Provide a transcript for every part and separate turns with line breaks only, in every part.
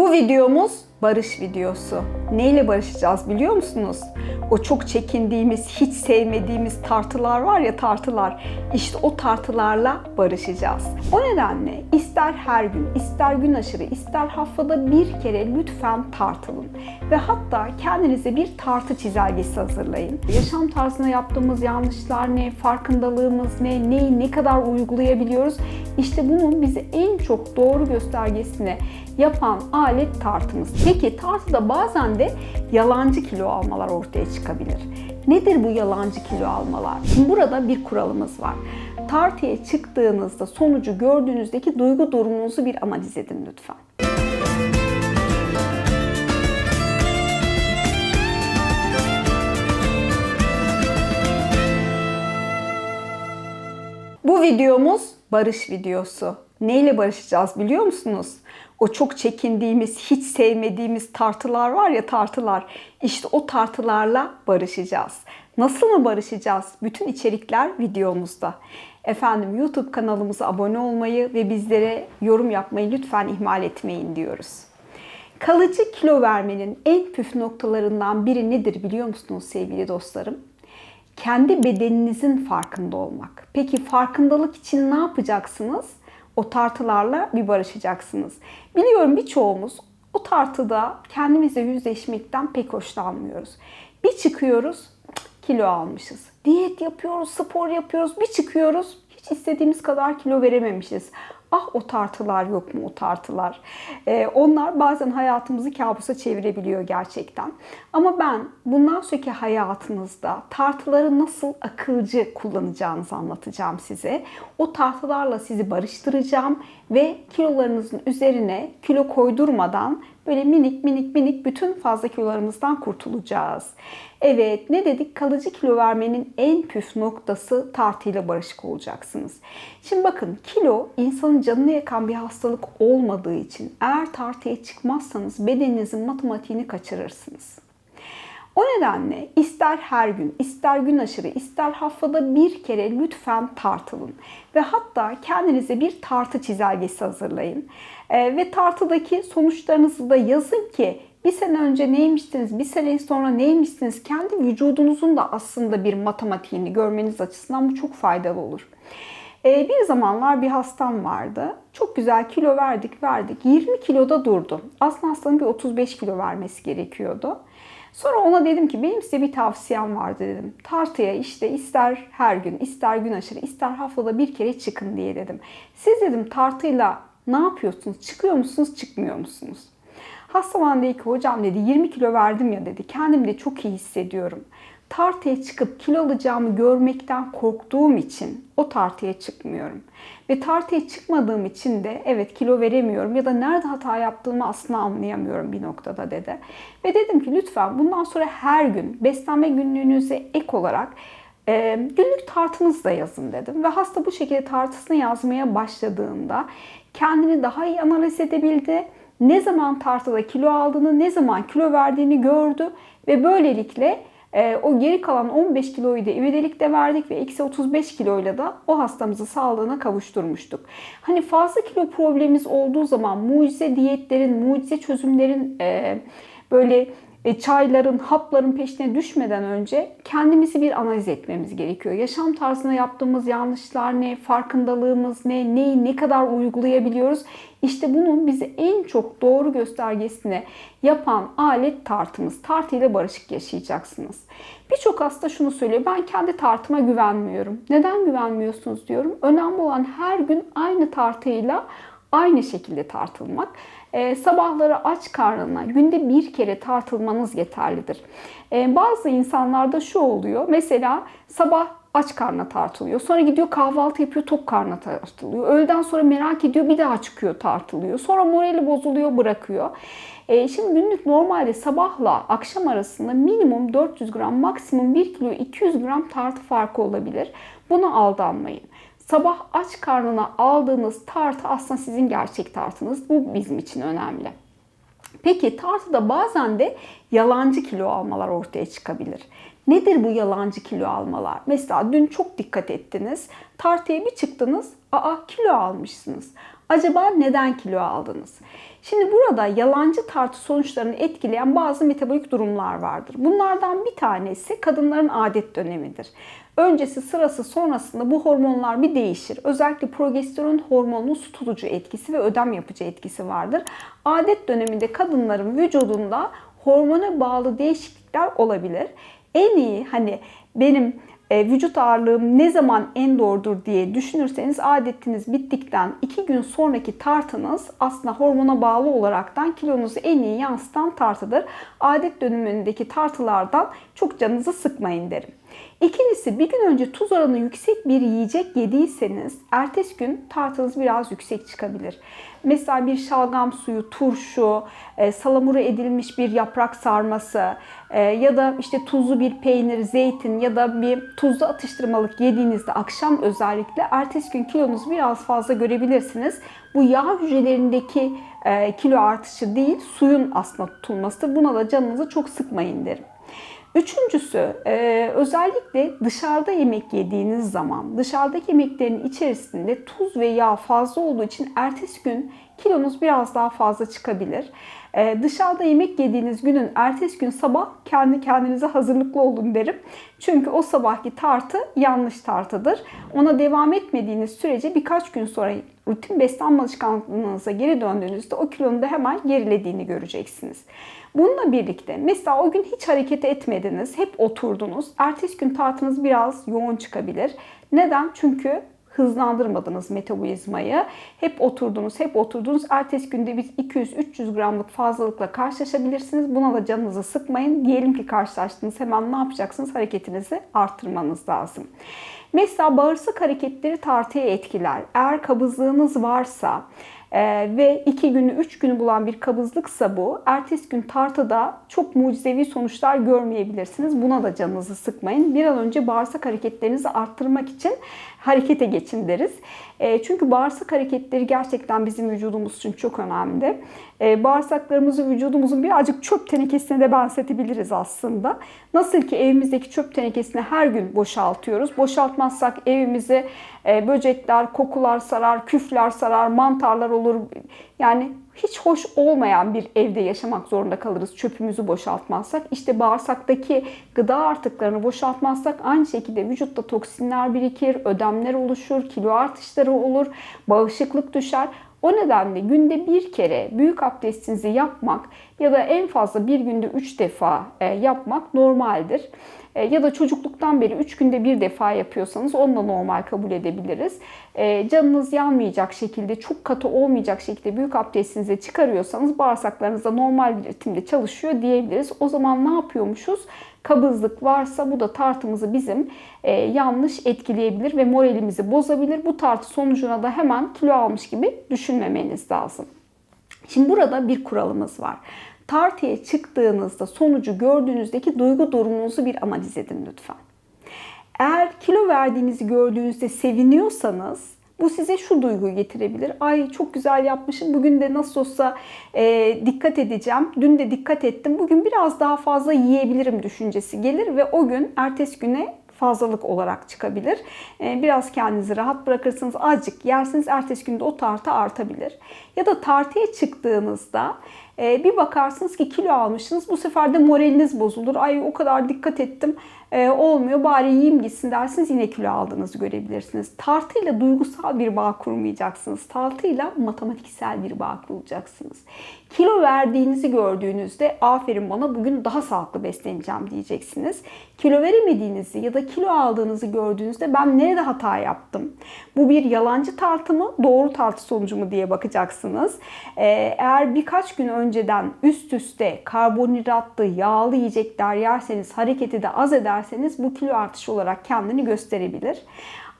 Bu videomuz barış videosu. Neyle barışacağız biliyor musunuz? O çok çekindiğimiz, hiç sevmediğimiz tartılar var ya tartılar. İşte o tartılarla barışacağız. O nedenle ister her gün, ister gün aşırı, ister haftada bir kere lütfen tartılın. Ve hatta kendinize bir tartı çizelgesi hazırlayın. Yaşam tarzına yaptığımız yanlışlar ne, farkındalığımız ne, neyi ne kadar uygulayabiliyoruz? İşte bunun bizi en çok doğru göstergesine yapan alet tartımız. Peki tartıda bazen de yalancı kilo almalar ortaya çıkabilir. Nedir bu yalancı kilo almalar? Şimdi burada bir kuralımız var. Tartıya çıktığınızda sonucu gördüğünüzdeki duygu durumunuzu bir analiz edin lütfen. Bu videomuz barış videosu. Neyle barışacağız biliyor musunuz? O çok çekindiğimiz, hiç sevmediğimiz tartılar var ya tartılar. İşte o tartılarla barışacağız. Nasıl mı barışacağız? Bütün içerikler videomuzda. Efendim YouTube kanalımıza abone olmayı ve bizlere yorum yapmayı lütfen ihmal etmeyin diyoruz. Kalıcı kilo vermenin en püf noktalarından biri nedir biliyor musunuz sevgili dostlarım? Kendi bedeninizin farkında olmak. Peki farkındalık için ne yapacaksınız? O tartılarla bir barışacaksınız. Biliyorum birçoğumuz o tartıda kendimizle yüzleşmekten pek hoşlanmıyoruz. Bir çıkıyoruz, kilo almışız. Diyet yapıyoruz, spor yapıyoruz, bir çıkıyoruz, hiç istediğimiz kadar kilo verememişiz. Ah o tartılar yok mu o tartılar? Ee, onlar bazen hayatımızı kabusa çevirebiliyor gerçekten. Ama ben bundan sonraki hayatınızda tartıları nasıl akılcı kullanacağınızı anlatacağım size. O tartılarla sizi barıştıracağım ve kilolarınızın üzerine kilo koydurmadan böyle minik minik minik bütün fazla kilolarımızdan kurtulacağız. Evet ne dedik kalıcı kilo vermenin en püf noktası tartıyla barışık olacaksınız. Şimdi bakın kilo insanın canını yakan bir hastalık olmadığı için eğer tartıya çıkmazsanız bedeninizin matematiğini kaçırırsınız. O nedenle ister her gün, ister gün aşırı, ister haftada bir kere lütfen tartılın. Ve hatta kendinize bir tartı çizelgesi hazırlayın. Ee, ve tartıdaki sonuçlarınızı da yazın ki bir sene önce neymiştiniz, bir sene sonra neymiştiniz, kendi vücudunuzun da aslında bir matematiğini görmeniz açısından bu çok faydalı olur. Ee, bir zamanlar bir hastam vardı. Çok güzel kilo verdik verdik. 20 kiloda durdu. Aslında hastanın bir 35 kilo vermesi gerekiyordu. Sonra ona dedim ki benim size bir tavsiyem var dedim. Tartıya işte ister her gün, ister gün aşırı, ister haftada bir kere çıkın diye dedim. Siz dedim tartıyla ne yapıyorsunuz? Çıkıyor musunuz, çıkmıyor musunuz? Hasta ki hocam dedi 20 kilo verdim ya dedi. Kendimi de çok iyi hissediyorum. Tartıya çıkıp kilo alacağımı görmekten korktuğum için o tartıya çıkmıyorum. Ve tartıya çıkmadığım için de evet kilo veremiyorum ya da nerede hata yaptığımı aslında anlayamıyorum bir noktada dedi. Ve dedim ki lütfen bundan sonra her gün beslenme günlüğünüze ek olarak e, günlük tartınızı da yazın dedim. Ve hasta bu şekilde tartısını yazmaya başladığında kendini daha iyi analiz edebildi ne zaman tartıda kilo aldığını, ne zaman kilo verdiğini gördü ve böylelikle e, o geri kalan 15 kiloyu da ivedilikte verdik ve eksi 35 kiloyla da o hastamızı sağlığına kavuşturmuştuk. Hani fazla kilo problemimiz olduğu zaman mucize diyetlerin, mucize çözümlerin e, böyle çayların, hapların peşine düşmeden önce kendimizi bir analiz etmemiz gerekiyor. Yaşam tarzına yaptığımız yanlışlar ne, farkındalığımız ne, neyi ne kadar uygulayabiliyoruz? İşte bunun bizi en çok doğru göstergesine yapan alet tartımız. Tartıyla barışık yaşayacaksınız. Birçok hasta şunu söylüyor. Ben kendi tartıma güvenmiyorum. Neden güvenmiyorsunuz diyorum. Önemli olan her gün aynı tartıyla aynı şekilde tartılmak. E, sabahları aç karnına günde bir kere tartılmanız yeterlidir. E, bazı insanlarda şu oluyor. Mesela sabah aç karnına tartılıyor. Sonra gidiyor kahvaltı yapıyor tok karnına tartılıyor. Öğleden sonra merak ediyor bir daha çıkıyor tartılıyor. Sonra morali bozuluyor bırakıyor. E, şimdi günlük normalde sabahla akşam arasında minimum 400 gram maksimum 1 kilo 200 gram tartı farkı olabilir. Buna aldanmayın. Sabah aç karnına aldığınız tartı aslında sizin gerçek tartınız. Bu bizim için önemli. Peki tartıda bazen de yalancı kilo almalar ortaya çıkabilir. Nedir bu yalancı kilo almalar? Mesela dün çok dikkat ettiniz. Tartıya bir çıktınız. Aa kilo almışsınız. Acaba neden kilo aldınız? Şimdi burada yalancı tartı sonuçlarını etkileyen bazı metabolik durumlar vardır. Bunlardan bir tanesi kadınların adet dönemidir. Öncesi, sırası, sonrasında bu hormonlar bir değişir. Özellikle progesteron hormonunun su tutucu etkisi ve ödem yapıcı etkisi vardır. Adet döneminde kadınların vücudunda hormona bağlı değişiklikler olabilir. En iyi hani benim e, vücut ağırlığım ne zaman en doğrudur diye düşünürseniz adetiniz bittikten 2 gün sonraki tartınız aslında hormona bağlı olaraktan kilonuzu en iyi yansıtan tartıdır. Adet dönemindeki tartılardan çok canınızı sıkmayın derim. İkincisi bir gün önce tuz oranı yüksek bir yiyecek yediyseniz ertesi gün tartınız biraz yüksek çıkabilir. Mesela bir şalgam suyu, turşu, e, salamura edilmiş bir yaprak sarması e, ya da işte tuzlu bir peynir, zeytin ya da bir tuzlu atıştırmalık yediğinizde akşam özellikle ertesi gün kilonuzu biraz fazla görebilirsiniz. Bu yağ hücrelerindeki e, kilo artışı değil, suyun aslında tutulmasıdır. Buna da canınızı çok sıkmayın derim. Üçüncüsü e, özellikle dışarıda yemek yediğiniz zaman dışarıdaki yemeklerin içerisinde tuz ve yağ fazla olduğu için ertesi gün kilonuz biraz daha fazla çıkabilir. Ee, dışarıda yemek yediğiniz günün ertesi gün sabah kendi kendinize hazırlıklı olun derim. Çünkü o sabahki tartı yanlış tartıdır. Ona devam etmediğiniz sürece birkaç gün sonra rutin beslenme alışkanlığınıza geri döndüğünüzde o kilonun da hemen gerilediğini göreceksiniz. Bununla birlikte mesela o gün hiç hareket etmediniz, hep oturdunuz. Ertesi gün tartınız biraz yoğun çıkabilir. Neden? Çünkü hızlandırmadınız metabolizmayı. Hep oturdunuz, hep oturdunuz. Ertesi günde biz 200-300 gramlık fazlalıkla karşılaşabilirsiniz. Buna da canınızı sıkmayın. Diyelim ki karşılaştınız. Hemen ne yapacaksınız? Hareketinizi arttırmanız lazım. Mesela bağırsak hareketleri tartıya etkiler. Eğer kabızlığınız varsa, ee, ve 2 günü 3 günü bulan bir kabızlıksa bu ertesi gün tartıda çok mucizevi sonuçlar görmeyebilirsiniz. Buna da canınızı sıkmayın. Bir an önce bağırsak hareketlerinizi arttırmak için harekete geçin deriz. E, çünkü bağırsak hareketleri gerçekten bizim vücudumuz için çok önemli. E, bağırsaklarımızı vücudumuzun birazcık çöp tenekesine de benzetebiliriz aslında. Nasıl ki evimizdeki çöp tenekesini her gün boşaltıyoruz. Boşaltmazsak evimizi e, böcekler, kokular sarar, küfler sarar, mantarlar olur. Yani hiç hoş olmayan bir evde yaşamak zorunda kalırız çöpümüzü boşaltmazsak. İşte bağırsaktaki gıda artıklarını boşaltmazsak aynı şekilde vücutta toksinler birikir, ödemler oluşur, kilo artışları olur, bağışıklık düşer. O nedenle günde bir kere büyük abdestinizi yapmak ya da en fazla bir günde üç defa e, yapmak normaldir. E, ya da çocukluktan beri 3 günde bir defa yapıyorsanız onu da normal kabul edebiliriz. E, canınız yanmayacak şekilde, çok katı olmayacak şekilde büyük abdestinizi çıkarıyorsanız bağırsaklarınız da normal ritimde çalışıyor diyebiliriz. O zaman ne yapıyormuşuz? kabızlık varsa bu da tartımızı bizim yanlış etkileyebilir ve moralimizi bozabilir. Bu tartı sonucuna da hemen kilo almış gibi düşünmemeniz lazım. Şimdi burada bir kuralımız var tartıya çıktığınızda sonucu gördüğünüzdeki duygu durumunuzu bir analiz edin lütfen. Eğer kilo verdiğinizi gördüğünüzde seviniyorsanız bu size şu duyguyu getirebilir. Ay çok güzel yapmışım. Bugün de nasıl olsa e, dikkat edeceğim. Dün de dikkat ettim. Bugün biraz daha fazla yiyebilirim düşüncesi gelir ve o gün ertesi güne fazlalık olarak çıkabilir. Ee, biraz kendinizi rahat bırakırsınız. Azıcık yersiniz. Ertesi günde o tartı artabilir. Ya da tartıya çıktığınızda e, bir bakarsınız ki kilo almışsınız. Bu sefer de moraliniz bozulur. Ay o kadar dikkat ettim e, olmuyor bari yiyeyim gitsin dersiniz yine kilo aldığınızı görebilirsiniz. Tartıyla duygusal bir bağ kurmayacaksınız. Tartıyla matematiksel bir bağ kuracaksınız. Kilo verdiğinizi gördüğünüzde aferin bana bugün daha sağlıklı besleneceğim diyeceksiniz. Kilo veremediğinizi ya da kilo aldığınızı gördüğünüzde ben nerede hata yaptım? Bu bir yalancı tartı mı, doğru tartı sonucu mu diye bakacaksınız. Ee, eğer birkaç gün önceden üst üste karbonhidratlı, yağlı yiyecekler yerseniz, hareketi de az ederseniz bu kilo artışı olarak kendini gösterebilir.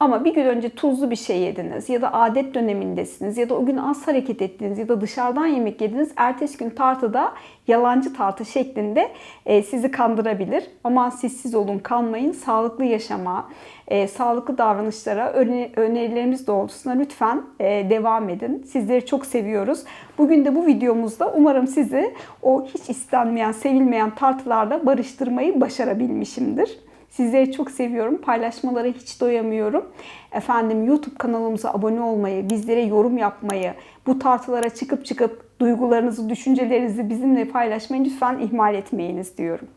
Ama bir gün önce tuzlu bir şey yediniz ya da adet dönemindesiniz ya da o gün az hareket ettiniz ya da dışarıdan yemek yediniz. Ertesi gün tartıda yalancı tartı şeklinde e, sizi kandırabilir. Ama siz siz olun kanmayın. Sağlıklı yaşama, e, sağlıklı davranışlara önerilerimiz doğrultusunda lütfen e, devam edin. Sizleri çok seviyoruz. Bugün de bu videomuzda umarım sizi o hiç istenmeyen, sevilmeyen tartılarla barıştırmayı başarabilmişimdir. Sizleri çok seviyorum. Paylaşmalara hiç doyamıyorum. Efendim YouTube kanalımıza abone olmayı, bizlere yorum yapmayı, bu tartılara çıkıp çıkıp duygularınızı, düşüncelerinizi bizimle paylaşmayı lütfen ihmal etmeyiniz diyorum.